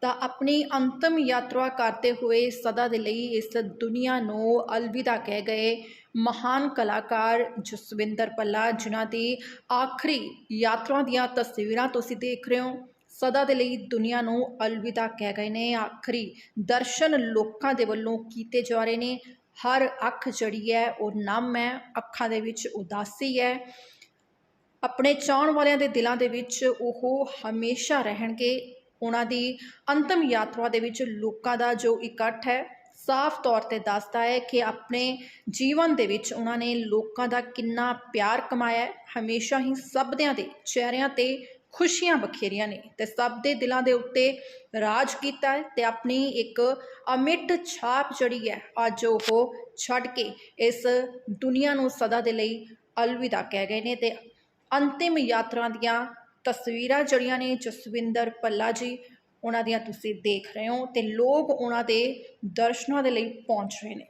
ਤਾਂ ਆਪਣੀ ਅੰਤਮ ਯਾਤਰਾ ਕਰਦੇ ਹੋਏ ਸਦਾ ਦੇ ਲਈ ਇਸ ਦੁਨੀਆ ਨੂੰ ਅਲਵਿਦਾ ਕਹਿ ਗਏ ਮਹਾਨ ਕਲਾਕਾਰ ਜਸਵਿੰਦਰ ਪੱਲਾ ਜਿਨ੍ਹਾਂ ਦੀ ਆਖਰੀ ਯਾਤਰਾ ਦੀਆਂ ਤਸਵੀਰਾਂ ਤੁਸੀਂ ਦੇਖ ਰਹੇ ਹੋ। ਸਦਾ ਦੇ ਲਈ ਦੁਨੀਆ ਨੂੰ ਅਲਵਿਦਾ ਕਹਿ ਗਏ ਨੇ। ਆਖਰੀ ਦਰਸ਼ਨ ਲੋਕਾਂ ਦੇ ਵੱਲੋਂ ਕੀਤੇ ਜਾ ਰਹੇ ਨੇ। ਹਰ ਅੱਖ ਜਿਹੜੀ ਹੈ, ਉਹ ਨਮ ਹੈ। ਅੱਖਾਂ ਦੇ ਵਿੱਚ ਉਦਾਸੀ ਹੈ। ਆਪਣੇ ਚਾਹਣ ਵਾਲਿਆਂ ਦੇ ਦਿਲਾਂ ਦੇ ਵਿੱਚ ਉਹ ਹਮੇਸ਼ਾ ਰਹਿਣਗੇ। ਉਹਨਾਂ ਦੀ ਅੰਤਮ ਯਾਤਰਾ ਦੇ ਵਿੱਚ ਲੋਕਾਂ ਦਾ ਜੋ ਇਕੱਠ ਹੈ, ਸਾਫ਼ ਤੌਰ ਤੇ ਦੱਸਦਾ ਹੈ ਕਿ ਆਪਣੇ ਜੀਵਨ ਦੇ ਵਿੱਚ ਉਹਨਾਂ ਨੇ ਲੋਕਾਂ ਦਾ ਕਿੰਨਾ ਪਿਆਰ ਕਮਾਇਆ ਹੈ। ਹਮੇਸ਼ਾ ਹੀ ਸਭਦਿਆਂ ਦੇ ਚਿਹਰਿਆਂ ਤੇ ਖੁਸ਼ੀਆਂ ਬਖੇਰੀਆਂ ਨੇ ਤੇ ਸਭ ਦੇ ਦਿਲਾਂ ਦੇ ਉੱਤੇ ਰਾਜ ਕੀਤਾ ਹੈ ਤੇ ਆਪਣੀ ਇੱਕ ਅਮਿੱਟ ਛਾਪ ਜਿਹੜੀ ਹੈ, ਅੱਜ ਉਹ ਛੱਡ ਕੇ ਇਸ ਦੁਨੀਆ ਨੂੰ ਸਦਾ ਦੇ ਲਈ ਅਲਵਿਦਾ ਕਹਿ ਗਏ ਨੇ ਤੇ ਅੰਤਿਮ ਯਾਤਰਾ ਦੀਆਂ ਤਸਵੀਰਾਂ ਜਿਹੜੀਆਂ ਨੇ ਜਸਵਿੰਦਰ ਪੱਲਾ ਜੀ, ਉਹਨਾਂ ਦੀਆਂ ਤੁਸੀਂ ਦੇਖ ਰਹੇ ਹੋ ਤੇ ਲੋਕ ਉਹਨਾਂ ਦੇ ਦਰਸ਼ਨਾਂ ਦੇ ਲਈ ਪਹੁੰਚ ਰਹੇ ਨੇ।